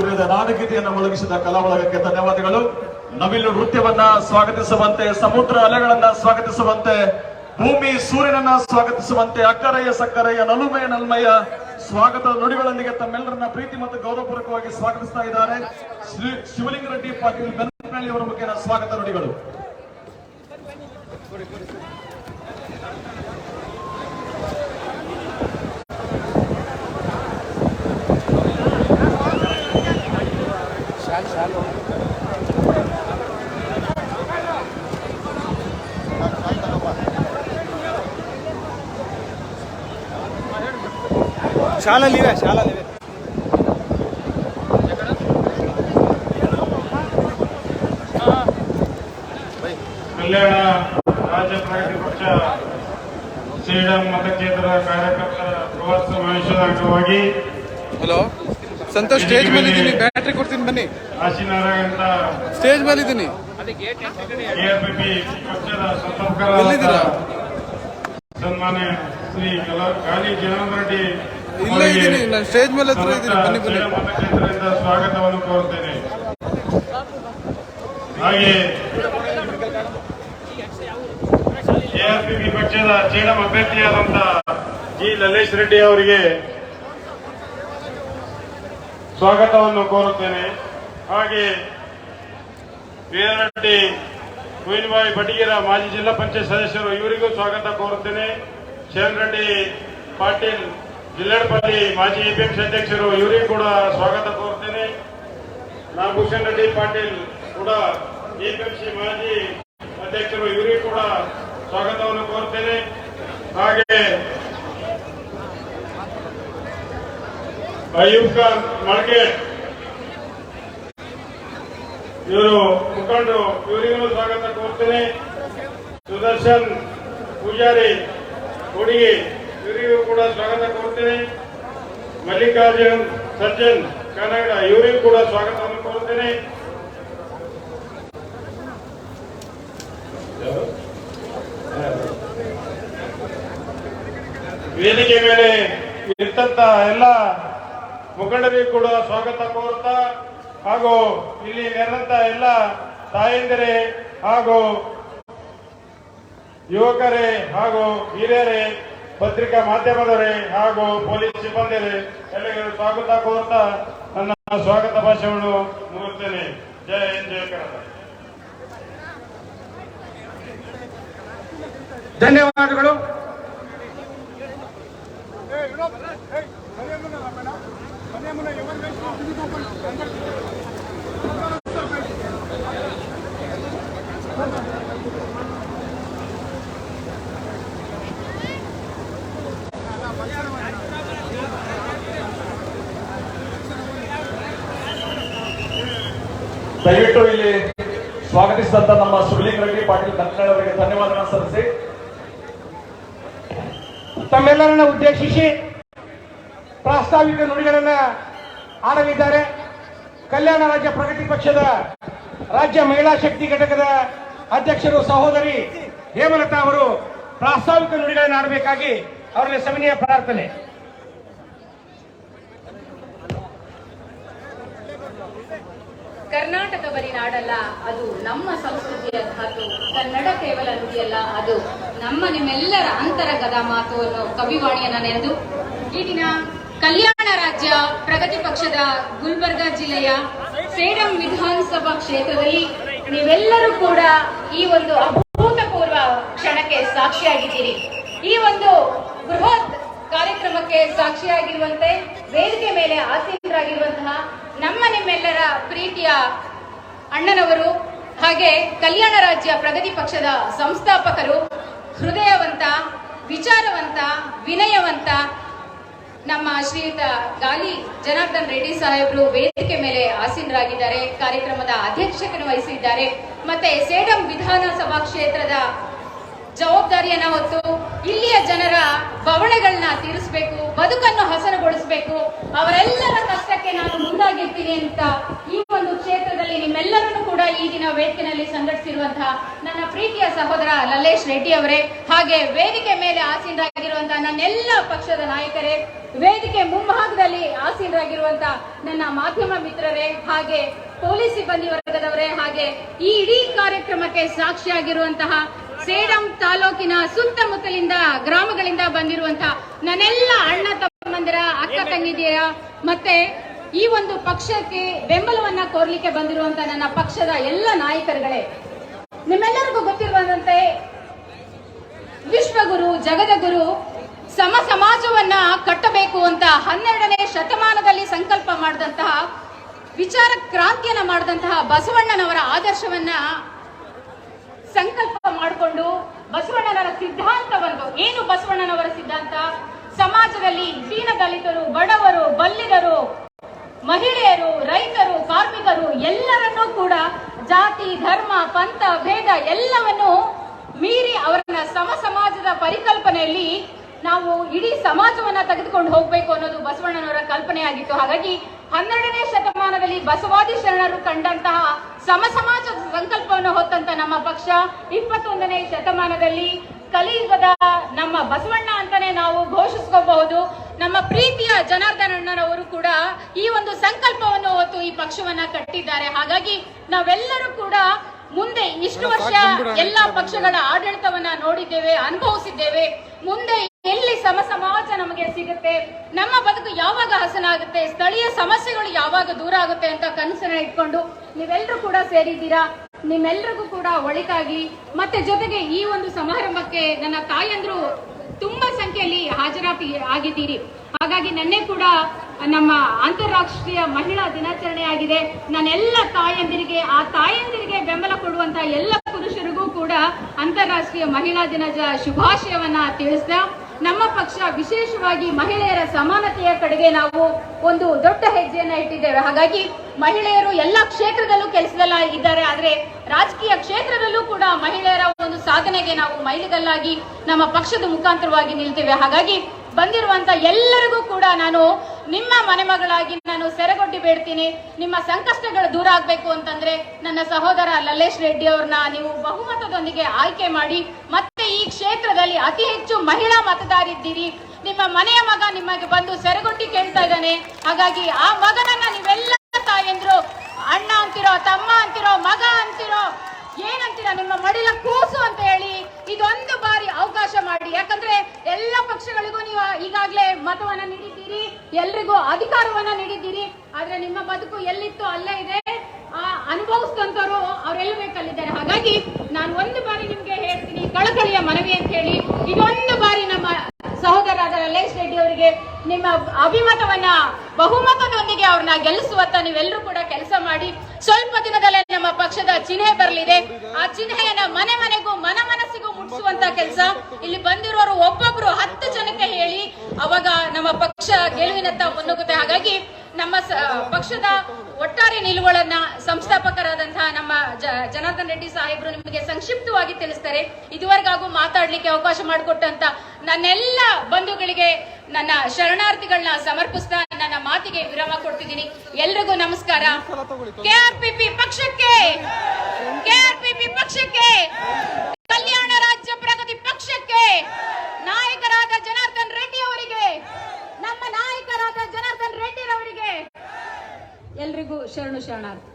ಮಾಧುರ್ಯದ ನಾಡಗೀತೆಯನ್ನು ಮೊಳಗಿಸಿದ ಕಲಾ ಬಳಗಕ್ಕೆ ಧನ್ಯವಾದಗಳು. ನವಿಲು ನೃತ್ಯವನ್ನ ಸ್ವಾಗತಿಸುವಂತೆ, ಸಮುದ್ರ ಅಲೆಗಳನ್ನ ಸ್ವಾಗತಿಸುವಂತೆ, ಭೂಮಿ ಸೂರ್ಯನನ್ನ ಸ್ವಾಗತಿಸುವಂತೆ, ಅಕ್ಕರೆಯ ಸಕ್ಕರೆಯ ನಲುಮಯ ನಲ್ಮಯ ಸ್ವಾಗತ ನುಡಿಗಳೊಂದಿಗೆ ತಮ್ಮೆಲ್ಲರನ್ನ ಪ್ರೀತಿ ಮತ್ತು ಗೌರವಪೂರ್ವಕವಾಗಿ ಸ್ವಾಗತಿಸ್ತಾ ಇದ್ದಾರೆ. ಶ್ರೀ ಶಿವಲಿಂಗ ರೆಡ್ಡಿ ಪಾಟೀಲ್ ಬೆನ್ನಳ್ಳಿ ಅವರ ಮುಖೇನ ಸ್ವಾಗತ ನುಡಿಗಳು. ಶಾಲಲ್ಲಿವೆ ಶಾಲಲ್ಲಿವೆ ಕಲ್ಯಾಣ ರಾಜ್ಯ ಪಕ್ಷ ಶ್ರೀರಾಮ್ ಮತಕ್ಷೇತ್ರದ ಕಾರ್ಯಕರ್ತರ ಬೃಹತ್ ಸಮಾವೇಶದ ಅಂಗವಾಗಿ ಸಂತೋಷ್ ಸ್ಟೇಜ್ ಮೇಲೆ ಇದ್ದೀನಿ ಬ್ಯಾಟ್ರಿ ಕೊಡ್ತೀನಿ ಬನ್ನಿ. ಸ್ಟೇಜ್ ಮೇಲೆ ಇದ್ದೀನಿ ಎಲ್ಲಿದ್ದೀರಾ? ಸನ್ಮಾನ್ಯ ಶ್ರೀ ಗಾಲಿ ಜನಾರ್ದನ್ ರೆಡ್ಡಿ ಇಲ್ಲೇ ಇದ್ದೀನಿ ನಾನು ಸ್ಟೇಜ್ ಮೇಲೆ ಹತ್ರ ಇದ್ದೀನಿ. ಬನ್ನಿ ಬನ್ನಿ. ಸೇಡಂ ಸ್ವಾಗತವನ್ನು ಕೋರ್ತೇನೆ ಹಾಗೆ ಎಆರ್ಪಿಪಿ ಪಕ್ಷದ ಚೇಡಂ ಅಭ್ಯರ್ಥಿಯಾದಂತ ಜಿ. ಲಲ್ಲೇಶ್ ರೆಡ್ಡಿ ಅವರಿಗೆ ಸ್ವಾಗತವನ್ನು ಕೋರುತ್ತೇನೆ. ಹಾಗೆ ವೀರರೆಡ್ಡಿ ಕುಯಿನಬಾಯಿ ಬಟಗಿರ ಮಾಜಿ ಜಿಲ್ಲಾ ಪಂಚಾಯತ್ ಸದಸ್ಯರು ಇವರಿಗೂ ಸ್ವಾಗತ ಕೋರುತ್ತೇನೆ. ಶರಣ್ ರೆಡ್ಡಿ ಪಾಟೀಲ್ ಜಿಲ್ಲಾಡಪಲ್ಲಿ ಮಾಜಿ ಎಪಿಎಂಸಿ ಅಧ್ಯಕ್ಷರು ಇವರಿಗೂ ಕೂಡ ಸ್ವಾಗತ ಕೋರುತ್ತೇನೆ. ನಾಗಭೂಷಣ್ ರೆಡ್ಡಿ ಪಾಟೀಲ್ ಕೂಡ ಎಪಿಎಂಸಿ ಮಾಜಿ ಅಧ್ಯಕ್ಷರು ಇವರಿಗೂ ಕೂಡ ಸ್ವಾಗತವನ್ನು ಕೋರುತ್ತೇನೆ. ಹಾಗೆ ಅಯ್ಯೂಬ್ ಖಾನ್ ಮಳ್ಕೇಟ್ ಇವರು ಮುಖಂಡರು, ಇವರಿಗೂ ಸ್ವಾಗತ ಕೋರ್ತೇನೆ. ಸುದರ್ಶನ್ ಪೂಜಾರಿ, ಹುಡುಗಿ, ಇವರಿಗೂ ಕೂಡ ಸ್ವಾಗತ ಕೋರ್ತೇನೆ. ಮಲ್ಲಿಕಾರ್ಜುನ್, ಸಜ್ಜನ್, ಕನ್ನಡ, ಇವರಿಗೂ ಕೂಡ ಸ್ವಾಗತವನ್ನು ಕೋರ್ತೇನೆ. ವೇದಿಕೆ ಮೇಲೆ ಇರ್ತಂತ ಎಲ್ಲ ಮುಖಂಡರಿಗೂ ಕೂಡ ಸ್ವಾಗತ ಕೋರುತ್ತಾ ಹಾಗೂ ಇಲ್ಲಿ ನೆರೆದಂತ ಎಲ್ಲ ತಾಯಂದಿರೇ ಹಾಗೂ ಯುವಕರೇ ಹಾಗೂ ಹಿರಿಯರೇ ಪತ್ರಿಕಾ ಮಾಧ್ಯಮದವರೇ ಹಾಗೂ ಪೊಲೀಸ್ ಸಿಬ್ಬಂದಿರೇ ಎಲ್ಲರಿಗೂ ಸ್ವಾಗತ ಕೋರುತ್ತಾ ನನ್ನ ಸ್ವಾಗತ ಭಾಷಣವನ್ನು ಮುಗಿಸ್ತೇನೆ ಜಯ ಹಿಂದ್ ಜಯ ಕನ್ನಡ. ಧನ್ಯವಾದಗಳು. ದಯವಿಟ್ಟು ಇಲ್ಲಿ ಸ್ವಾಗತಿಸಿದಂತ ನಮ್ಮ ಶಿವಲಿಂಗ ರೆಡ್ಡಿ ಪಾಟೀಲ್ ಕನ್ನಡ ಧನ್ಯವಾದಗಳನ್ನು ಸಲ್ಲಿಸಿ. ತಮ್ಮೆಲ್ಲರನ್ನ ಉದ್ದೇಶಿಸಿ ಪ್ರಾಸ್ತಾವಿಕ ನುಡಿಗಳನ್ನ ಆಡಲಿದ್ದಾರೆ. ಕಲ್ಯಾಣ ರಾಜ್ಯ ಪ್ರಗತಿ ಪಕ್ಷದ ರಾಜ್ಯ ಮಹಿಳಾ ಶಕ್ತಿ ಘಟಕದ ಅಧ್ಯಕ್ಷರು, ಸಹೋದರಿ ಹೇಮಲತಾ ಅವರು ಪ್ರಾಸ್ತಾವಿಕ ನುಡಿಗಳನ್ನು ಆಡಬೇಕಾಗಿ ಅವರಲ್ಲಿ ಸವಿನಯ ಪ್ರಾರ್ಥನೆ. ಕರ್ನಾಟಕ ಬರೀ ನಾಡಲ್ಲ, ಅದು ನಮ್ಮ ಸಂಸ್ಕೃತಿಯ ಧಾತು. ಕನ್ನಡ ಕೇವಲ ನುಡಿಯಲ್ಲ, ಅದು ನಮ್ಮ ನಿಮ್ಮೆಲ್ಲರ ಅಂತರಂಗದ ಮಾತು ಅನ್ನೋ ಕವಿವಾಣಿಯನ್ನ ನೆನೆದು. ಈ ದಿನ ಕಲ್ಯಾಣ ರಾಜ್ಯ ಪ್ರಗತಿ ಪಕ್ಷದ ಗುಲ್ಬರ್ಗಾ ಜಿಲ್ಲೆಯ ಸೇಡಂ ವಿಧಾನಸಭಾ ಕ್ಷೇತ್ರದಲ್ಲಿ ನೀವೆಲ್ಲರೂ ಕೂಡ ಈ ಒಂದು ಅಭೂತಪೂರ್ವ ಕ್ಷಣಕ್ಕೆ ಸಾಕ್ಷಿಯಾಗಿದ್ದೀರಿ. ಈ ಒಂದು ಬೃಹತ್ ಕಾರ್ಯಕ್ರಮಕ್ಕೆ ಸಾಕ್ಷಿಯಾಗಿರುವಂತೆ, ವೇದಿಕೆ ಮೇಲೆ ಆಸೀನರಾಗಿರುವಂತಹ ನಮ್ಮ ನಿಮ್ಮೆಲ್ಲರ ಪ್ರೀತಿಯ ಅಣ್ಣನವರು ಹಾಗೆ ಕಲ್ಯಾಣ ರಾಜ್ಯ ಪ್ರಗತಿ ಪಕ್ಷದ ಸಂಸ್ಥಾಪಕರು, ಹೃದಯವಂತ, ವಿಚಾರವಂತ, ವಿನಯವಂತ ನಮ್ಮ ಶ್ರೀಯುತ ಗಾಲಿ ಜನಾರ್ದನ್ ರೆಡ್ಡಿ ಸಾಹೇಬರು ವೇದಿಕೆ ಮೇಲೆ ಆಸೀನರಾಗಿದ್ದಾರೆ. ಕಾರ್ಯಕ್ರಮದ ಅಧ್ಯಕ್ಷಕನ ವಹಿಸಿದ್ದಾರೆ. ಮತ್ತೆ ಸೇಡಂ ವಿಧಾನಸಭಾ ಕ್ಷೇತ್ರದ ಜವಾಬ್ದಾರಿಯನ್ನ ಹೊತ್ತು ಇಲ್ಲಿಯ ಜನರ ಬವಣೆಗಳನ್ನ ತೀರಿಸಬೇಕು, ಬದುಕನ್ನು ಹಸನಗೊಳಿಸಬೇಕು. ಅವರೆಲ್ಲರ ಕಷ್ಟಕ್ಕೆ ನಾನು ಮುಂದಾಗಿರ್ತೀನಿ ಅಂತ ಈ ಒಂದು ಕ್ಷೇತ್ರದಲ್ಲಿ ನಿಮ್ಮೆಲ್ಲರನ್ನು ಕೂಡ ಈ ದಿನ ವೇದಿಕೆಯಲ್ಲಿ ಸಂಘಟಿಸಿರುವಂತಹ ನನ್ನ ಪ್ರೀತಿಯ ಸಹೋದರ ಲಲ್ಲೇಶ್ ರೆಡ್ಡಿ ಅವರೇ, ಹಾಗೆ ವೇದಿಕೆ ಮೇಲೆ ಆಸೀನರಾಗಿರುವ ಬಂದಿರುವಂತಹ ನನ್ನೆಲ್ಲ ಪಕ್ಷದ ನಾಯಕರೇ ವೇದಿಕೆ ಮುಂಭಾಗದಲ್ಲಿ ಆಸೀನರಾಗಿರುವಂತಹ ನನ್ನ ಮಾಧ್ಯಮ ಮಿತ್ರರೇ ಹಾಗೆ ಪೊಲೀಸ್ ಸಿಬ್ಬಂದಿ ವರ್ಗದವರೇ ಹಾಗೆ ಈ ಇಡೀ ಕಾರ್ಯಕ್ರಮಕ್ಕೆ ಸಾಕ್ಷಿಯಾಗಿರುವಂತಹ ಸೇಡಂ ತಾಲೂಕಿನ ಸುತ್ತಮುತ್ತಲಿಂದ ಗ್ರಾಮಗಳಿಂದ ಬಂದಿರುವಂತಹ ನನ್ನೆಲ್ಲ ಅಣ್ಣ ತಮ್ಮಂದಿರ ಅಕ್ಕ ತಂಗಿದಿಯ ಮತ್ತೆ ಈ ಒಂದು ಪಕ್ಷಕ್ಕೆ ಬೆಂಬಲವನ್ನ ಕೋರ್ಲಿಕ್ಕೆ ಬಂದಿರುವಂತಹ ನನ್ನ ಪಕ್ಷದ ಎಲ್ಲ ನಾಯಕರುಗಳೇ ನಿಮ್ಮೆಲ್ಲರಿಗೂ ಗೊತ್ತಿರುವಂತೆ ವಿಶ್ವಗುರು, ಜಗದಗುರು ಸಮ ಸಮಾಜವನ್ನ ಕಟ್ಟಬೇಕು ಅಂತ ಹನ್ನೆರಡನೇ ಶತಮಾನದಲ್ಲಿ ಸಂಕಲ್ಪ ಮಾಡಿದಂತಹ, ವಿಚಾರ ಕ್ರಾಂತಿಯನ್ನ ಮಾಡಿದಂತಹ ಬಸವಣ್ಣನವರ ಆದರ್ಶವನ್ನ ಸಂಕಲ್ಪ ಮಾಡಿಕೊಂಡು ಬಸವಣ್ಣನವರ ಸಿದ್ಧಾಂತವನ್ನು ಏನು ಬಸವಣ್ಣನವರ ಸಿದ್ಧಾಂತ? ಸಮಾಜದಲ್ಲಿ ದೀನ ದಲಿತರು, ಬಡವರು ಬಲ್ಲಿದರು ಮಹಿಳೆಯರು, ರೈತರು, ಕಾರ್ಮಿಕರು ಎಲ್ಲರನ್ನೂ ಕೂಡ ಜಾತಿ, ಧರ್ಮ, ಪಂಥ, ಭೇದ ಎಲ್ಲವನ್ನು ಮೀರಿ ಅವರನ್ನ ಸಮ ಸಮಾಜದ ಪರಿಕಲ್ಪನೆಯಲ್ಲಿ ನಾವು ಇಡೀ ಸಮಾಜವನ್ನ ತೆಗೆದುಕೊಂಡು ಹೋಗ್ಬೇಕು ಅನ್ನೋದು ಬಸವಣ್ಣನವರ ಕಲ್ಪನೆ ಆಗಿತ್ತು. ಹಾಗಾಗಿ ಹನ್ನೆರಡನೇ ಶತಮಾನದಲ್ಲಿ ಬಸವಾದಿ ಶರಣರು ಕಂಡಂತಹ ಸಮ ಸಮಾಜದ ಸಂಕಲ್ಪವನ್ನು ಹೊತ್ತಂತ ನಮ್ಮ ಪಕ್ಷ ಇಪ್ಪತ್ತೊಂದನೇ ಶತಮಾನದಲ್ಲಿ ಕಲಿಯುಗದ ನಮ್ಮ ಬಸವಣ್ಣ ಅಂತಾನೆ ನಾವು ಘೋಷಿಸ್ಕೋಬಹುದು. ನಮ್ಮ ಪ್ರೀತಿಯ ಜನಾರ್ದನಣ್ಣನವರು ಕೂಡ ಈ ಒಂದು ಸಂಕಲ್ಪವನ್ನು ಹೊತ್ತು ಈ ಪಕ್ಷವನ್ನ ಕಟ್ಟಿದ್ದಾರೆ. ಹಾಗಾಗಿ ನಾವೆಲ್ಲರೂ ಕೂಡ ಮುಂದೆ ಇಷ್ಟು ವರ್ಷ ಎಲ್ಲ ಪಕ್ಷಗಳ ಆಡಳಿತವನ್ನ ನೋಡಿದ್ದೇವೆ ಅನುಭವಿಸಿದ್ದೇವೆ. ಮುಂದೆ ಎಲ್ಲಿ ಸಮ ಸಮಾಜ ನಮಗೆ ಸಿಗುತ್ತೆ ನಮ್ಮ ಬದುಕು ಯಾವಾಗ ಹಸನಾಗುತ್ತೆ ಸ್ಥಳೀಯ ಸಮಸ್ಯೆಗಳು ಯಾವಾಗ ದೂರ ಆಗುತ್ತೆ ಅಂತ ಕನಸನ್ನ ಇಟ್ಕೊಂಡು ನೀವೆಲ್ಲರೂ ಕೂಡ ಸೇರಿದ್ದೀರಾ? ನಿಮ್ಮೆಲ್ರಿಗೂ ಕೂಡ ಒಳಿತಾಗಿ. ಮತ್ತೆ ಜೊತೆಗೆ ಈ ಒಂದು ಸಮಾರಂಭಕ್ಕೆ ನನ್ನ ತಾಯಂದ್ರು ತುಂಬಾ ಸಂಖ್ಯೆಯಲ್ಲಿ ಹಾಜರಾತಿ ಆಗಿದ್ದೀರಿ. ಹಾಗಾಗಿ ನೆನ್ನೆ ಕೂಡ ನಮ್ಮ ಅಂತಾರಾಷ್ಟ್ರೀಯ ಮಹಿಳಾ ದಿನಾಚರಣೆ ಆಗಿದೆ. ನನ್ನೆಲ್ಲ ತಾಯಂದಿರಿಗೆ, ಆ ತಾಯಂದಿರಿಗೆ ಬೆಂಬಲ ಕೊಡುವಂತ ಎಲ್ಲ ಪುರುಷರಿಗೂ ಕೂಡ ಅಂತಾರಾಷ್ಟ್ರೀಯ ಮಹಿಳಾ ದಿನದ ಶುಭಾಶಯವನ್ನ ತಿಳಿಸ್ತಾ ನಮ್ಮ ಪಕ್ಷ ವಿಶೇಷವಾಗಿ ಮಹಿಳೆಯರ ಸಮಾನತೆಯ ಕಡೆಗೆ ನಾವು ಒಂದು ದೊಡ್ಡ ಹೆಜ್ಜೆಯನ್ನ ಇಟ್ಟಿದ್ದೇವೆ. ಹಾಗಾಗಿ ಮಹಿಳೆಯರು ಎಲ್ಲ ಕ್ಷೇತ್ರದಲ್ಲೂ ಕೆಲಸದಲ್ಲ ಇದ್ದಾರೆ. ಆದ್ರೆ ರಾಜಕೀಯ ಕ್ಷೇತ್ರದಲ್ಲೂ ಕೂಡ ಮಹಿಳೆಯರ ಒಂದು ಸಾಧನೆಗೆ ನಾವು ಮೈಲಿಗಲ್ಲಾಗಿ ನಮ್ಮ ಪಕ್ಷದ ಮುಖಾಂತರವಾಗಿ ನಿಲ್ತೇವೆ. ಹಾಗಾಗಿ ಬಂದಿರುವಂತ ಎಲ್ಲರಿಗೂ ಕೂಡ ನಾನು ನಿಮ್ಮ ಮನೆ ಮಗಳಾಗಿ ನಾನು ಸೆರೆಗೊಡ್ಡಿ ಬೇಡ್ತೀನಿ. ನಿಮ್ಮ ಸಂಕಷ್ಟಗಳು ದೂರ ಆಗ್ಬೇಕು ಅಂತಂದ್ರೆ ನನ್ನ ಸಹೋದರ ಲಲ್ಲೇಶ್ ರೆಡ್ಡಿ ಅವ್ರನ್ನ ನೀವು ಬಹುಮತದೊಂದಿಗೆ ಆಯ್ಕೆ ಮಾಡಿ, ಮತ್ತೆ ಈ ಕ್ಷೇತ್ರದಲ್ಲಿ ಅತಿ ಹೆಚ್ಚು ಮಹಿಳಾ ಮತದಾರಿದ್ದೀರಿ. ನಿಮ್ಮ ಮನೆಯ ಮಗ ನಿಮಗೆ ಬಂದು ಸೆರೆಗೊಟ್ಟಿ ಕೇಳ್ತಾ ಇದ್ದಾನೆ. ಹಾಗಾಗಿ ಆ ಮಗನನ್ನ ನೀವೆಲ್ಲ ತಾಯಂದ್ರು, ಅಣ್ಣ ಅಂತಿರೋ, ತಮ್ಮ ಅಂತಿರೋ, ಮಗ ಅಂತಿರೋ ಏನಂತೀರ ನಿಮ್ಮ ಮಡಿಲ ಕೂಸು ಅಂತ ಹೇಳಿ ಇದೊಂದು ಬಾರಿ ಅವಕಾಶ ಮಾಡಿ. ಯಾಕಂದ್ರೆ ಎಲ್ಲ ಪಕ್ಷಗಳಿಗೂ ನೀವು ಈಗಾಗಲೇ ಮತವನ್ನ ನೀಡಿದ್ದೀರಿ, ಎಲ್ರಿಗೂ ಅಧಿಕಾರವನ್ನ ನೀಡಿದ್ದೀರಿ. ಆದ್ರೆ ನಿಮ್ಮ ಬದುಕು ಎಲ್ಲಿತ್ತು ಅಲ್ಲೇ ಇದೆ. ಆ, ಅನುಭವಿಸಿದಂತವರು ಅವರೆಲ್ಲ ಬೇಕಲ್ಲಿದ್ದಾರೆ ಹಾಗಾಗಿ ನಾನು ಒಂದು ಬಾರಿ ನಿಮ್ಗೆ ಹೇಳ್ತೀನಿ, ಕಳಕಳಿಯ ಮನವಿ ಅಂತ ಹೇಳಿ, ಇದೊಂದು ಬಾರಿ ನಮ್ಮ ಸಹೋದರಾದ ಲಲ್ಲೇಶ್ ರೆಡ್ಡಿ ಅವರಿಗೆ ನಿಮ್ಮ ಅಭಿಮತವನ್ನ, ಬಹುಮತದೊಂದಿಗೆ ಅವ್ರನ್ನ ಗೆಲ್ಲಿಸುವತ್ತ ನೀವೆಲ್ಲರೂ ಕೂಡ ಕೆಲಸ ಮಾಡಿ. ಸ್ವಲ್ಪ ದಿನದಲ್ಲೇ ನಮ್ಮ ಪಕ್ಷದ ಚಿಹ್ನೆ ಬರಲಿದೆ. ಆ ಚಿಹ್ನೆಯನ್ನ ಮನೆ ಮನೆಗೂ ಮನ ಮುಟ್ಟಿಸುವಂತ ಕೆಲಸ. ಇಲ್ಲಿ ಬಂದಿರೋರು ಒಬ್ಬೊಬ್ರು ಹತ್ತು ಜನಕ್ಕೆ ಹೇಳಿ ಅವಾಗ ನಮ್ಮ ಪಕ್ಷ ಗೆಲುವಿನತ್ತ ಮುನ್ನುಗ್ಗುತ್ತೆ. ಹಾಗಾಗಿ ನಮ್ಮ ಪಕ್ಷದ ಒಟ್ಟಾರೆ ನಿಲುವುಗಳನ್ನ ಸಂಸ್ಥಾಪಕರಾದಂತಹ ನಮ್ಮ ಜನಾರ್ದನ್ ರೆಡ್ಡಿ ಸಾಹೇಬ್ರು ನಿಮಗೆ ಸಂಕ್ಷಿಪ್ತವಾಗಿ ತಿಳಿಸ್ತಾರೆ. ಇದುವರೆಗಾಗೂ ಮಾತಾಡ್ಲಿಕ್ಕೆ ಅವಕಾಶ ಮಾಡಿಕೊಟ್ಟಂತ ನನ್ನೆಲ್ಲ ಬಂಧುಗಳಿಗೆ ನನ್ನ ಶರಣಾರ್ಥಿಗಳನ್ನ ಸಮರ್ಪಿಸ್ತಾ ನನ್ನ ಮಾತಿಗೆ ವಿರಾಮ ಕೊಡ್ತಿದ್ದೀನಿ. ಎಲ್ರಿಗೂ ನಮಸ್ಕಾರ. ಕೆಆರ್ಪಿಪಿ ಪಕ್ಷಕ್ಕೆ. ಕೆಆರ್ಪಿಪಿ ಪಕ್ಷಕ್ಕೆ. ಕಲ್ಯಾಣ ರಾಜ್ಯ ಪ್ರಗತಿ ಪಕ್ಷಕ್ಕೆ ನಾಯಕರಾದ ಜನಾರ್ದನ್ ರೆಡ್ಡಿ ಅವರಿಗೆ, ನಮ್ಮ ನಾಯಕರಾದ ಜನಾರ್ದನ್ ರೆಡ್ಡಿ ಅವರಿಗೆ ಎಲ್ರಿಗೂ ಶರಣು ಶರಣಾರ್ಥಿ.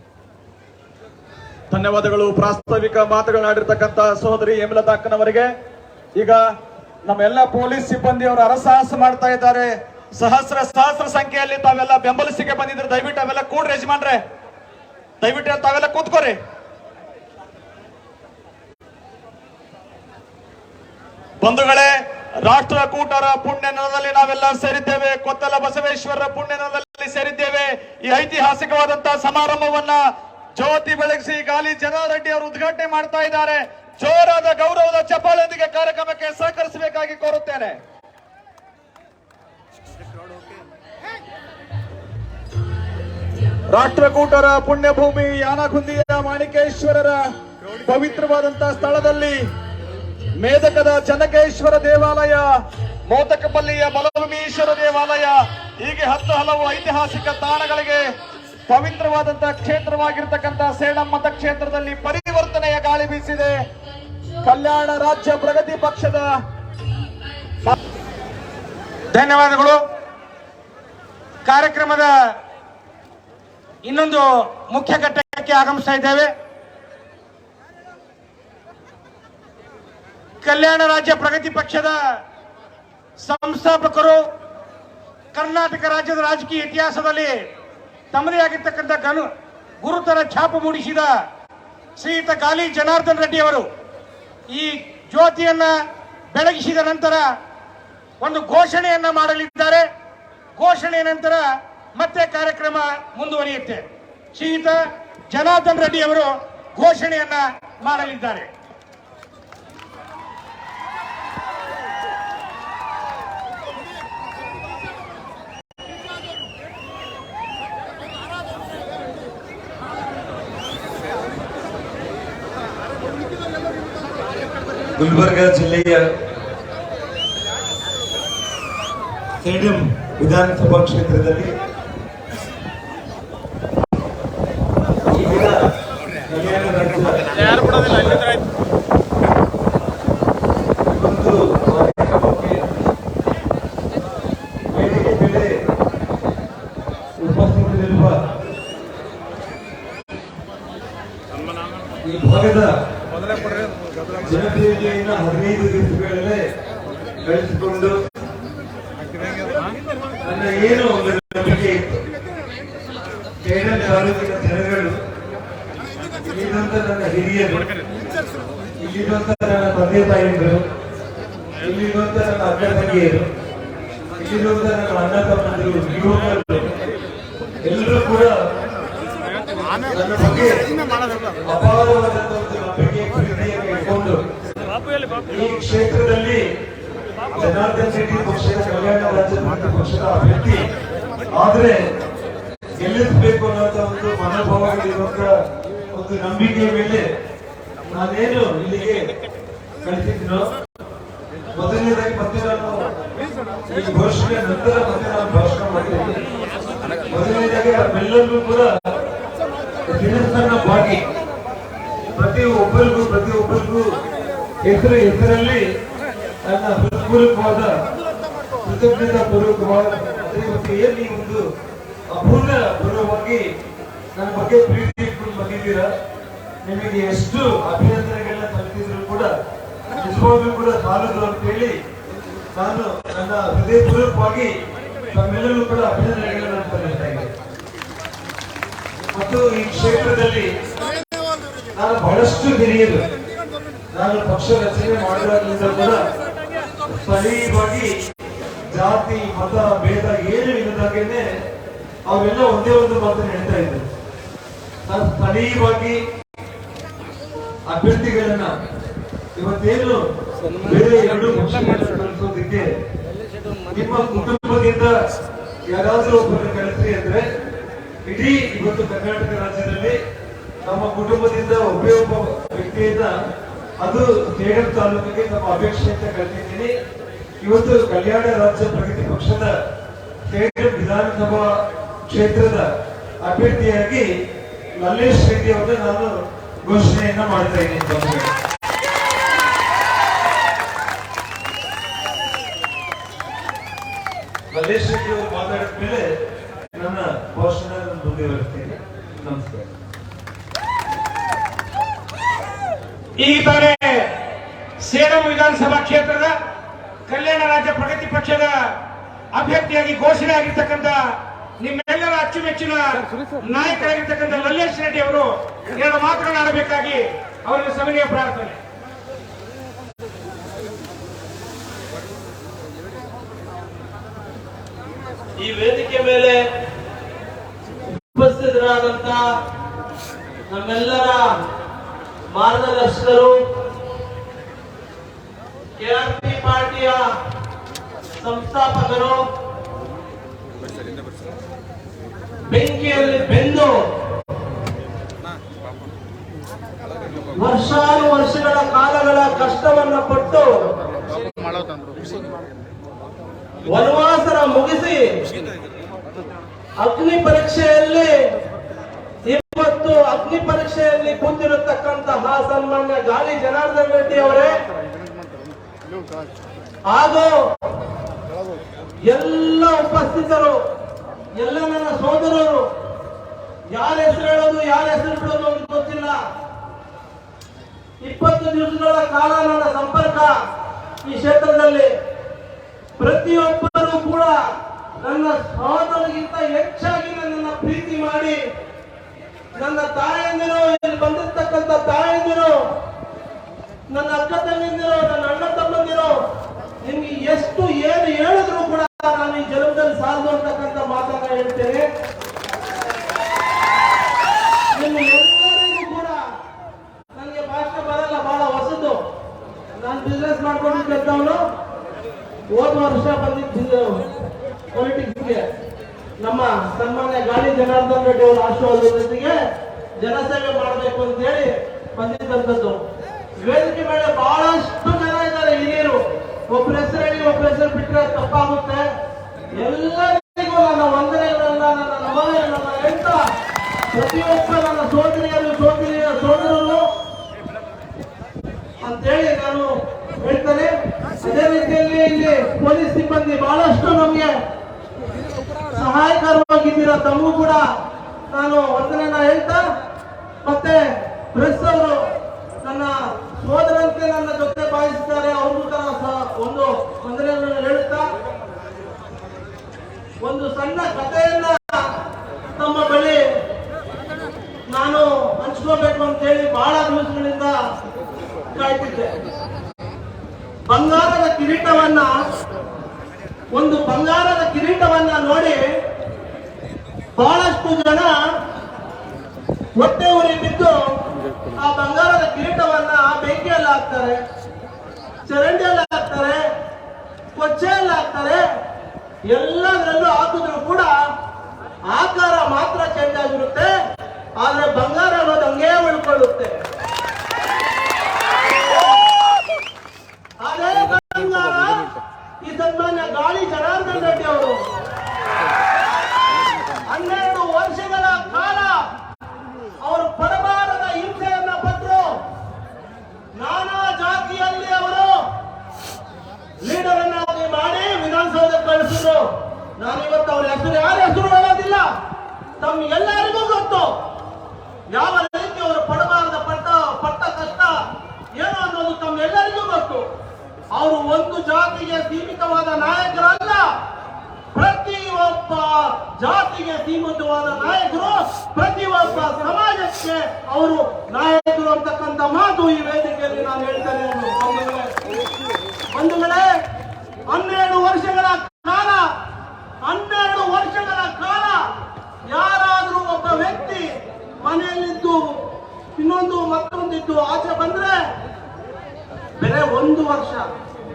ಧನ್ಯವಾದಗಳು. ಪ್ರಾಸ್ತಾವಿಕ ಮಾತುಗಳನ್ನಾಡಿರ್ತಕ್ಕಂಥ ಸಹೋದರಿ ಅಕ್ಕನವರಿಗೆ ಈಗ ನಮ್ಮೆಲ್ಲ ಪೊಲೀಸ್ ಸಿಬ್ಬಂದಿಯವರು ಅರಸಾಹಸ ಮಾಡ್ತಾ ಇದ್ದಾರೆ. ಸಹಸ್ರ ಸಹಸ್ರ ಸಂಖ್ಯೆಯಲ್ಲಿ ತಾವೆಲ್ಲ ಬೆಂಬಲಿಸಿಕೆ ಬಂದಿದ್ರೆ ದಯವಿಟ್ಟು ಅವೆಲ್ಲ ಕೂಡ್ರಿ ಯಜಮಾನ್ರೆ. ದಯವಿಟ್ಟು ತಾವೆಲ್ಲ ಕೂತ್ಕೋರಿ. ಬಂಧುಗಳೇ ರಾಷ್ಟ್ರಕೂಟರ ಪುಣ್ಯ ನೆಲದಲ್ಲಿ ನಾವೆಲ್ಲ ಸೇರಿದ್ದೇವೆ. ಕೊತ್ತಲ ಬಸವೇಶ್ವರರ ಪುಣ್ಯ ನೆಲದಲ್ಲಿ ಸೇರಿದ್ದೇವೆ. ಈ ಐತಿಹಾಸಿಕವಾದಂತಹ ಸಮಾರಂಭವನ್ನ ಜ್ಯೋತಿ ಬೆಳಗಿಸಿ ಗಾಲಿ ಜನಾರೆಡ್ಡಿ ಅವರು ಉದ್ಘಾಟನೆ ಮಾಡ್ತಾ ಇದ್ದಾರೆ. ಜೋರಾದ ಗೌರವದ ಚಪ್ಪಾಳೆಯೊಂದಿಗೆ ಕಾರ್ಯಕ್ರಮಕ್ಕೆ ಸಹಕರಿಸಬೇಕಾಗಿ ಕೋರುತ್ತೇನೆ. ರಾಷ್ಟ್ರಕೂಟರ ಪುಣ್ಯಭೂಮಿ ಯಾನಗುಂದಿಯ ಮಾಣಿಕೇಶ್ವರರ ಪವಿತ್ರವಾದಂತಹ ಸ್ಥಳದಲ್ಲಿ ಮೇದಕದ ಜನಕೇಶ್ವರ ದೇವಾಲಯ, ಮೋದಕಪಲ್ಲಿಯ ಬಲಭೂಮೀಶ್ವರ ದೇವಾಲಯ, ಹೀಗೆ ಹತ್ತು ಹಲವು ಐತಿಹಾಸಿಕ ತಾಣಗಳಿಗೆ ಪವಿತ್ರವಾದಂತಹ ಕ್ಷೇತ್ರವಾಗಿರ್ತಕ್ಕಂಥ ಸೇಡಂ ಮತಕ್ಷೇತ್ರದಲ್ಲಿ ಪರಿವರ್ತನೆಯ ಗಾಳಿ ಬೀಸಿದೆ. ಕಲ್ಯಾಣ ರಾಜ್ಯ ಪ್ರಗತಿ ಪಕ್ಷದ ಧನ್ಯವಾದಗಳು. ಕಾರ್ಯಕ್ರಮದ ಇನ್ನೊಂದು ಮುಖ್ಯ ಘಟ್ಟಕ್ಕೆ ಆಗಮಿಸ್ತಾ ಇದ್ದೇವೆ. ಕಲ್ಯಾಣ ರಾಜ್ಯ ಪ್ರಗತಿ ಪಕ್ಷದ ಸಂಸ್ಥಾಪಕರು ಕರ್ನಾಟಕ ರಾಜ್ಯದ ರಾಜಕೀಯ ಇತಿಹಾಸದಲ್ಲಿ ತಮ್ಮದೇ ಆಗಿರ್ತಕ್ಕಂಥ ಗನು ಗುರುತರ ಛಾಪು ಮೂಡಿಸಿದ ಶ್ರೀಯುತ ಗಾಲಿ ಜನಾರ್ದನ್ ರೆಡ್ಡಿ ಅವರು ಈ ಜ್ಯೋತಿಯನ್ನ ಬೆಳಗಿಸಿದ ನಂತರ ಒಂದು ಘೋಷಣೆಯನ್ನ ಮಾಡಲಿದ್ದಾರೆ. ಘೋಷಣೆಯ ನಂತರ ಮತ್ತೆ ಕಾರ್ಯಕ್ರಮ ಮುಂದುವರಿಯುತ್ತೆ. ಶ್ರೀಯುತ ಜನಾರ್ದನ್ ರೆಡ್ಡಿ ಅವರು ಘೋಷಣೆಯನ್ನ ಮಾಡಲಿದ್ದಾರೆ. ಗುಲ್ಬರ್ಗ ಜಿಲ್ಲೆಯ ಸ್ಟೇಡಿಯಂ ವಿಧಾನಸಭಾ ಕ್ಷೇತ್ರದಲ್ಲಿ ಈ ದಿನ ಕಲ್ಯಾಣ ರಾಜ್ಯ ಒಂದು ಕಾರ್ಯಕ್ರಮಕ್ಕೆ ವೇದಿಕೆ ಮೇಲೆ ಉಪಸ್ಥಿತರಿರುವ ಈ ಭಾಗದ ಜನಪ್ರಿಯತೆಯನ್ನು ಹದಿನೈದು ದಿವಸಗಳಲ್ಲೇ ಗಳಿಸಿಕೊಂಡು ನನ್ನ ಏನು ಒಂದು ನಂಬಿಕೆ ಇತ್ತು ಕೇರಳ ತಾಲೂಕಿನ ಜನಗಳು ಇಲ್ಲಿರುವಂತ ನನ್ನ ಹಿರಿಯರು ಇಲ್ಲಿರುವಂತ ನನ್ನ ತಂದೆ ತಾಯಿಗಳು ಇಲ್ಲಿರುವಂತ ನನ್ನ ಅಕ್ಕ ತಂಗಿಯರು ಇಲ್ಲಿರುವಂತ ನನ್ನ ಅಣ್ಣ ತಮ್ಮಂದಿರು, ಯುವಕರು, ಎಲ್ಲರೂ ಕೂಡ ನನ್ನ ಬಗ್ಗೆ ಅಪಾರವಾದಂತ ಒಂದು ನಂಬಿಕೆ ಪ್ರೀತಿಯನ್ನು ಇಟ್ಕೊಂಡು ಈ ಕ್ಷೇತ್ರದಲ್ಲಿ ಜನಾರ್ದನ್ ಶೆಟ್ಟಿ ಪಕ್ಷದ ಕಲ್ಯಾಣ ರಾಜ್ಯ ಪಕ್ಷದ ಅಭ್ಯರ್ಥಿ. ಆದ್ರೆ ಗೆಲ್ಲಿಸಬೇಕು ಅನ್ನೋಂತ ಒಂದು ಮನೋಭಾವಗಳಿರುವಂತ ಒಂದು ನಂಬಿಕೆಯ ಮೇಲೆ ನಾನೇನು ಇಲ್ಲಿಗೆ ಕಳಿಸಿದ್ರು ಮೊದಲನೇದಾಗಿ ಮತ್ತೆ ನಾನು ಈ ಘೋಷಣೆ ನಂತರ ಮತ್ತೆ ನಾನು ಭಾಷಣ ಮಾಡಿದ್ದೀನಿ ಮೊದಲನೇದಾಗಿ ನಮ್ಮೆಲ್ಲರಿಗೂ ಕೂಡ ದಿನಸನ್ನ ಭಾಗಿ ಪ್ರತಿ ಒಬ್ಬರಿಗೂ ಪ್ರತಿ ಒಬ್ಬರಿಗೂ ಹೆಸರು ಹೆಸರಲ್ಲಿ ನನ್ನ ಹೃತ್ಪೂರ್ವಕವಾದ ಕೃತಜ್ಞತಾ ಪೂರ್ವಕವಾದ ಇವತ್ತು ಏನು ಈ ಒಂದು ಅಪೂರ್ಣ ಪೂರ್ವವಾಗಿ ನನ್ನ ಬಗ್ಗೆ ಪ್ರೀತಿ ಇಟ್ಕೊಂಡು ಬಂದಿದ್ದೀರಾ? ನಿಮಗೆ ಎಷ್ಟು ಅಭಿನಂದನೆಗಳನ್ನ ತಲುಪಿದ್ರು ಕೂಡ, ನಿಜವಾಗ್ಲೂ ಕೂಡ ಸಾಲದು ಅಂತ ಹೇಳಿ ನಾನು ನನ್ನ ಹೃದಯಪೂರ್ವಕವಾಗಿ ತಮ್ಮೆಲ್ಲರೂ ಕೂಡ ಅಭಿನಂದನೆಗಳನ್ನ ಇದ್ದೇನೆ. ಮತ್ತು ಈ ಕ್ಷೇತ್ರದಲ್ಲಿ ನಾನು ಬಹಳಷ್ಟು ಹಿರಿಯರು. ನಾನು ಪಕ್ಷ ರಚನೆ ಮಾಡಿದಾಗಲಿಂದ ಕೂಡ ಸ್ಥಳೀಯವಾಗಿ ಜಾತಿ, ಮತ, ಭೇದ ಏನು ಇಲ್ಲದಾಗೇನೆ ಅವೆಲ್ಲ ಒಂದೇ ಒಂದು ಮಾತನ್ನು ಹೇಳ್ತಾ ಇದ್ದಾರೆ ನಾನು ಸ್ಥಳೀಯವಾಗಿ ಅಭ್ಯರ್ಥಿಗಳನ್ನ ಇವತ್ತೇನು ಬೇರೆ ಎರಡು ಕಳಿಸೋದಕ್ಕೆ ನಿಮ್ಮ ಕುಟುಂಬದಿಂದ ಯಾರಾದ್ರೂ ಒಬ್ಬರನ್ನು ಕಳಿಸ್ರಿ ಅಂದ್ರೆ ಇಡೀ ಇವತ್ತು ಕರ್ನಾಟಕ ರಾಜ್ಯದಲ್ಲಿ ನಮ್ಮ ಕುಟುಂಬದಿಂದ ಒಬ್ಬೇ ಒಬ್ಬ ವ್ಯಕ್ತಿಯನ್ನ ಅದು ಜೇಡರ್ ತಾಲೂಕಿಗೆ ನಮ್ಮ ಅಪೇಕ್ಷೆ ಅಂತ ಕರೆದಿದ್ದೀನಿ. ಇವತ್ತು ಕಲ್ಯಾಣ ರಾಜ್ಯ ಪ್ರಗತಿ ಪಕ್ಷದ ಕೇಂದ್ರ ವಿಧಾನಸಭಾ ಕ್ಷೇತ್ರದ ಅಭ್ಯರ್ಥಿಯಾಗಿ ಮಲ್ಲೇಶ್ ರೆಡ್ಡಿ ಅವರು ನಾನು ಘೋಷಣೆಯನ್ನ ಮಾಡ್ತಾ ಇದ್ದೀನಿ. ಮಲ್ಲೇಶ್ ರೆಡ್ಡಿ ಅವರು ಮಾತಾಡಿದ ಮೇಲೆ ನನ್ನ ಘೋಷಣೆ ಮುಂದೆ ಮುಂದುವರಿಸ್ತೀನಿ ನಮಸ್ಕಾರ ಈ ತಾನೆ ಸೇಲಂ ವಿಧಾನಸಭಾ ಕ್ಷೇತ್ರದ ಕಲ್ಯಾಣ ರಾಜ್ಯ ಪ್ರಗತಿ ಪಕ್ಷದ ಅಭ್ಯರ್ಥಿಯಾಗಿ ಘೋಷಣೆ ಆಗಿರ್ತಕ್ಕಂಥ ಅಚ್ಚುಮೆಚ್ಚಿನ ನಾಯಕರಾಗಿರ್ತಕ್ಕಂಥ ಲಲ್ಲೇಶ್ ರೆಡ್ಡಿ ಅವರು ಎರಡು ಮಾತುಗಳನ್ನು ಆಡಬೇಕಾಗಿ ಅವರಿಗೆ ಸವಿನಯ ಪ್ರಾರ್ಥನೆ. ಈ ವೇದಿಕೆ ಮೇಲೆ ಉಪಸ್ಥಿತರಾದಂತ ನಮ್ಮೆಲ್ಲರ ಮಾರ್ಗದರ್ಶಕರು ಕೆಆರ್ಪಿ ಪಾರ್ಟಿಯ ಸಂಸ್ಥಾಪಕರು ಬೆಂಕಿಯಲ್ಲಿ ಬೆಂದು ವರ್ಷಾನು ವರ್ಷಗಳ ಕಾಲಗಳ ಕಷ್ಟವನ್ನ ಪಟ್ಟು ವನವಾಸರ ಮುಗಿಸಿ ಅಗ್ನಿ ಪರೀಕ್ಷೆಯಲ್ಲಿ ಇವತ್ತು ಅಗ್ನಿ ಪರೀಕ್ಷೆಯಲ್ಲಿ ಕೂತಿರತಕ್ಕಂತಹ ಸನ್ಮಾನ್ಯ ಗಾಲಿ ಜನಾರ್ದನ್ ರೆಡ್ಡಿ ಅವರೇ. ಹಾಗೂ ಎಲ್ಲ ಉಪಸ್ಥಿತರು ಎಲ್ಲ ನನ್ನ ಸೋದರರು. ಯಾರ ಹೆಸರು ಹೇಳೋದು, ಯಾರ ಹೆಸರು ಬಿಡೋದು ಅಂತ ಗೊತ್ತಿಲ್ಲ. ಇಪ್ಪತ್ತು ದಿವಸಗಳ ಕಾಲ ನನ್ನ ಸಂಪರ್ಕ ಈ ಕ್ಷೇತ್ರದಲ್ಲಿ. ಪ್ರತಿಯೊಬ್ಬರೂ ಕೂಡ ನನ್ನ ಸಹೋದರಿಗಿಂತ ಹೆಚ್ಚಾಗಿ ನನ್ನನ್ನು ಪ್ರೀತಿ ಮಾಡಿ ನನ್ನ ತಾಯಂದಿರು, ಇಲ್ಲಿ ಬಂದಿರ್ತಕ್ಕಂಥ ತಾಯಂದಿರು, ನನ್ನ ಅಕ್ಕ ತಂಗಿಂದಿರು, ನನ್ನ ಅಣ್ಣ ತಮ್ಮಂದಿರೋ, ನಿಮ್ಗೆ ಎಷ್ಟು ಏನು ಹೇಳಿದ್ರು ಕೂಡ ನಾನು ಈ ಜನ್ಮದಲ್ಲಿ ಸಾಲದು ಅಂತಕ್ಕಂಥ ಮಾತನ್ನ ಹೇಳ್ತೇನೆ. ನಿಮ್ಮ ಎಲ್ಲರಿಗೂ ಕೂಡ ನನಗೆ ಭಾಷೆ ಬರಲ್ಲ, ಬಹಳ ಹೊಸದು. ನಾನು ಬಿಸ್ನೆಸ್ ಮಾಡ್ಕೊಂಡು ಗೆದ್ದವನು ಹೋದ ವರ್ಷ ಬಂದಿದ್ದು ಪೊಲಿಟಿಕ್ಸ್ಗೆ ನಮ್ಮ ಸನ್ಮಾನ್ಯ ಗಾಳಿ ಜನಾರ್ದನ್ ರೆಡ್ಡಿ ಅವರ ಆಶೀರ್ವಾದದೊಂದಿಗೆ ಜನಸೇವೆ ಮಾಡಬೇಕು ಅಂತ ಹೇಳಿ ಬಂದಿದ್ದಂಥದ್ದು. ವೇದಿಕೆ ಮೇಲೆ ಬಹಳಷ್ಟು ಜನ ಇದ್ದಾರೆ, ಹಿರಿಯರು. ಒಬ್ಬರ ಹೆಸರು ಹೇಳಿ ಒಬ್ಬರ ಹೆಸರು ಬಿಟ್ಟರೆ ತಪ್ಪಾಗುತ್ತೆ. ಎಲ್ಲರಿಗೂ ನನ್ನ ವಂದನೆಗಳನ್ನ, ನನ್ನ ನಮನಗಳನ್ನ ಹೇಳ್ತಾ, ಪ್ರತಿಯೊಬ್ಬ ನನ್ನ ಸೋದರಿಯರು, ಸೋದರಿಯ ಸೋದರರು ಅಂತೇಳಿ ನಾನು ಹೇಳ್ತೇನೆ. ಅದೇ ರೀತಿಯಲ್ಲಿ ಇಲ್ಲಿ ಪೊಲೀಸ್ ಸಿಬ್ಬಂದಿ ಬಹಳಷ್ಟು ನಮಗೆ ಸಹಾಯಕರವಾಗಿದ್ದೀರಾ ತಮಗೂ ಕೂಡ ನಾನು ವಂದನೆಯನ್ನ ಹೇಳ್ತಾ, ಮತ್ತೆ ಪ್ರೆಸ್ ಅವರು ನನ್ನ ಸೋದರಂತೆ ನನ್ನ ಜೊತೆ ಭಾವಿಸಿದ್ದಾರೆ ಅವ್ರಿಗೂ ಕೂಡ ಸಹ ಒಂದು ವಂದನೆಯನ್ನು ಹೇಳುತ್ತಾ ಸಣ್ಣ ಕಥೆಯನ್ನ ತಮ್ಮ ಬಳಿ ನಾನು ಹಂಚ್ಕೋಬೇಕು ಅಂತ ಹೇಳಿ ಬಹಳ ದಿವಸಗಳಿಂದ ಕಾಯ್ತಿದ್ದೆ. ಬಂಗಾರದ ಕಿರೀಟವನ್ನ, ಒಂದು ಬಂಗಾರದ ಕಿರೀಟವನ್ನ ನೋಡಿ ಬಹಳಷ್ಟು ಜನ ಹೊಟ್ಟೆ ಉರಿ ಬಿದ್ದು ಆ ಬಂಗಾರದ ಕಿರೀಟವನ್ನ ಬೆಂಕಿಯಲ್ಲಿ ಹಾಕ್ತಾರೆ ಚರಂಡಿಯಲ್ಲಿ ಹಾಕ್ತಾರೆ ಕೊಚ್ಚೆಯಲ್ಲಿ ಹಾಕ್ತಾರೆ ಎಲ್ಲದರಲ್ಲೂ ಹಾಕಿದ್ರು ಕೂಡ ಆಕಾರ ಮಾತ್ರ ಚೇಂಜ್ ಆದ್ರೆ ಬಂಗಾರ ಅನ್ನೋದು ಹಂಗೇ ಉಳ್ಕೊಳ್ಳುತ್ತೆ ಅದೇ ಬಂಗಾರ ಈ ಸನ್ಮಾನ್ಯ ಗಾಳಿ ಜನಾರ್ದನ್ ರೆಡ್ಡಿ ಅವರು ಹನ್ನೆರಡು ವರ್ಷಗಳ ಕಾಲ ಅವರು ಪರಮಾರದ ಹಿಂಸೆಯನ್ನ ಪಟ್ಟರು ನಾನಾ ಜಾತಿಯಲ್ಲಿ ಅವರು ಲೀಡರ್ ಅನ್ನಾಗಿ ಮಾಡಿ ವಿಧಾನಸೌಧಕ್ಕೆ ಕಳಿಸಿದ್ರು ನಾನು ಇವತ್ತು ಅವ್ರ ಹೆಸರು ಯಾರ ಹೆಸರು ಹೇಳೋದಿಲ್ಲ ತಮ್ಮ ಎಲ್ಲರಿಗೂ ಗೊತ್ತು ಯಾವ ರೀತಿ ಅವರು ಪಡಬಾರದ ಪಟ್ಟ ಪಟ್ಟ ಕಷ್ಟ ಏನು ಅನ್ನೋದು ತಮ್ಮೆಲ್ಲರಿಗೂ ಗೊತ್ತು ಅವರು ಒಂದು ಜಾತಿಗೆ ಸೀಮಿತವಾದ ನಾಯಕರಲ್ಲ ಪ್ರತಿಯೊಬ್ಬ ಜಾತಿಗೆ ಸೀಮಿತವಾದ ನಾಯಕರು ಪ್ರತಿ ಒಬ್ಬ ಸಮಾಜಕ್ಕೆ ಅವರು ನಾಯಕರು ಅಂತಕ್ಕಂಥ ಮಾತು ಈ ವೇದಿಕೆಯಲ್ಲಿ ನಾನು ಹೇಳ್ತೇನೆ ಬಂಧುಗಳೇ. ಹನ್ನೆರಡು ವರ್ಷಗಳ ಕಾಲ, ಹನ್ನೆರಡು ವರ್ಷಗಳ ಕಾಲ ಯಾರಾದರೂ ಒಬ್ಬ ವ್ಯಕ್ತಿ ಮನೆಯಲ್ಲಿದ್ದು, ಇನ್ನೊಂದು ಮತ್ತೊಂದಿದ್ದು ಆಚೆ ಬಂದ್ರೆ ಬೆಲೆ ಒಂದು ವರ್ಷ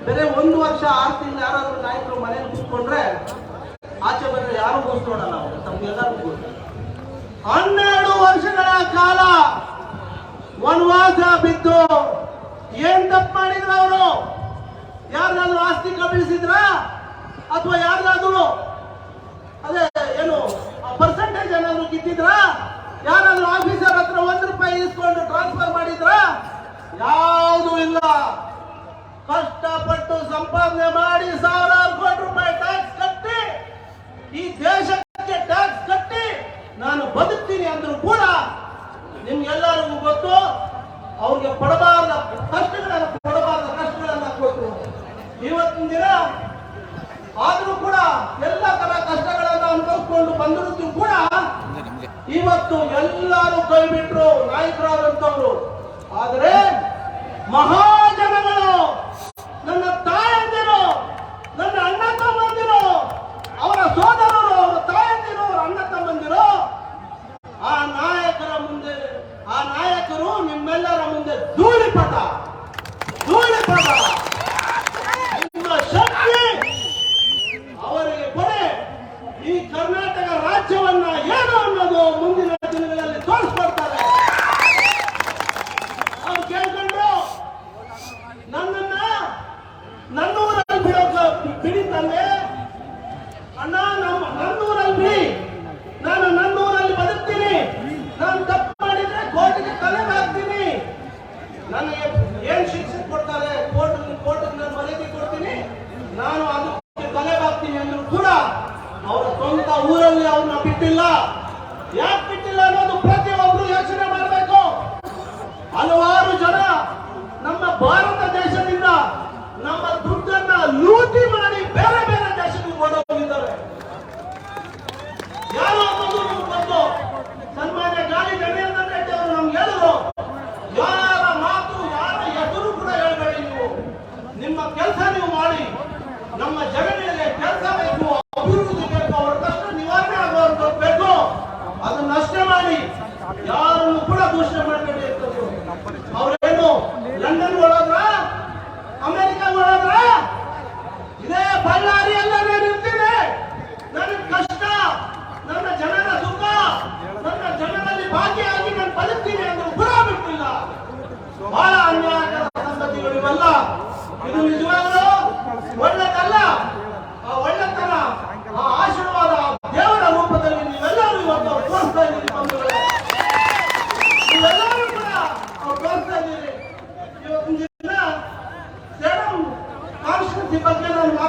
ಬೆಲೆ ಒಂದು ವರ್ಷ ಆರು ತಿಂಗಳು ಯಾರಾದ್ರೂ ನಾಯಕರು ಮನೆಯಲ್ಲಿ ಕೂತ್ಕೊಂಡ್ರೆ ಆಚೆ ಬಂದ್ರೆ ಯಾರು ಗೋಸ್ಕೊಡಲ್ಲ ನಾವು ತಮ್ಗೆಲ್ಲರಿಗೂ ಗೊತ್ತು ಹನ್ನೆರಡು ವರ್ಷಗಳ ಕಾಲ ವನವಾಸ ಬಿದ್ದು ಏನ್ ತಪ್ಪು ಮಾಡಿದ್ರು ಅವರು? ಯಾರಿಗಾದ್ರೂ ಆಸ್ತಿ ಕಬಳಿಸಿದ್ರ? ಅಥವಾ ಯಾರಿಗಾದ್ರೂ ಅದೇ ಏನು ಪರ್ಸೆಂಟೇಜ್ ಏನಾದ್ರು ಕಿತ್ತಿದ್ರ? ಯಾರಾದ್ರೂ ಆಫೀಸರ್ ಹತ್ರ ಒಂದ್ ರೂಪಾಯಿ ಇಸ್ಕೊಂಡು ಟ್ರಾನ್ಸ್ಫರ್ ಮಾಡಿದ್ರ? ಯಾವುದು ಇಲ್ಲ. ಕಷ್ಟಪಟ್ಟು ಸಂಪಾದನೆ ಮಾಡಿ ಸಾವಿರಾರು ಕೋಟಿ ರೂಪಾಯಿ ಟ್ಯಾಕ್ಸ್ ಈ ದೇಶಕ್ಕೆ ಟ್ಯಾಕ್ಸ್ ಕಟ್ಟಿ ನಾನು ಬದುಕ್ತೀನಿ ಅಂದ್ರೂ ಕೂಡ ನಿಮ್ಗೆಲ್ಲರಿಗೂ ಗೊತ್ತು, ಅವ್ರಿಗೆ ಪಡಬಾರದ ಕಷ್ಟಗಳನ್ನು ಪಡಬಾರದ ಕಷ್ಟಗಳನ್ನ ಕೊಟ್ಟು. ಇವತ್ತಿನ ದಿನ ಆದ್ರೂ ಕೂಡ ಎಲ್ಲ ತರ ಕಷ್ಟಗಳನ್ನ ಅನುಭವಿಸ್ಕೊಂಡು ಬಂದಿರುತ್ತೂ ಕೂಡ ಇವತ್ತು ಎಲ್ಲರೂ ಕೈ ಬಿಟ್ರು, ನಾಯಕರಾದಂತವ್ರು. ಆದರೆ ಮಹಾಜನಗಳು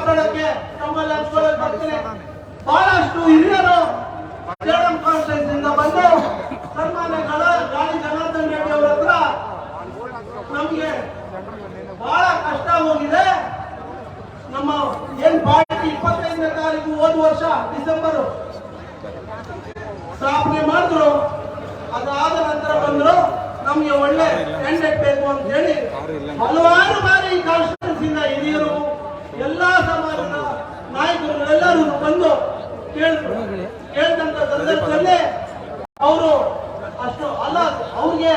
ಮಾತಾಡೋಕೆ ಬರ್ತೀನಿ. ಬಹಳಷ್ಟು ಹಿರಿಯರು ಕಲ್ಯಾಣ ಕಾನ್ಫರೆನ್ಸ್ ಇಂದ ಬಂದು ಸನ್ಮಾನಗಳ ಗಾಳಿ ಜನಾರ್ದನ್ ರೆಡ್ಡಿ ಅವರ ಹತ್ರ ನಮಗೆ ಬಹಳ ಕಷ್ಟ ಹೋಗಿದೆ. ನಮ್ಮ ಏನ್ ಪಾರ್ಟಿ ಇಪ್ಪತ್ತೈದನೇ ತಾರೀಕು ಹೋದ ವರ್ಷ ಡಿಸೆಂಬರ್ ಸ್ಥಾಪನೆ ಮಾಡಿದ್ರು. ಅದಾದ ನಂತರ ಬಂದ್ರು. ನಮ್ಗೆ ಒಳ್ಳೆ ಕ್ಯಾಂಡಿಡೇಟ್ ಬೇಕು ಅಂತ ಹೇಳಿ ಹಲವಾರು ಬಾರಿ ಕಾನ್ಸ್ಟಿಟ್ಯೂನ್ಸಿಂದ ಹಿರಿಯರು ಎಲ್ಲಾ ಸಮಾಜದ ನಾಯಕರು ಎಲ್ಲರೂ ಬಂದು ಕೇಳಿದಂತ ಸಂದರ್ಭದಲ್ಲಿ ಅವರು ಅಷ್ಟು ಅಲ್ಲ ಅವ್ರಿಗೆ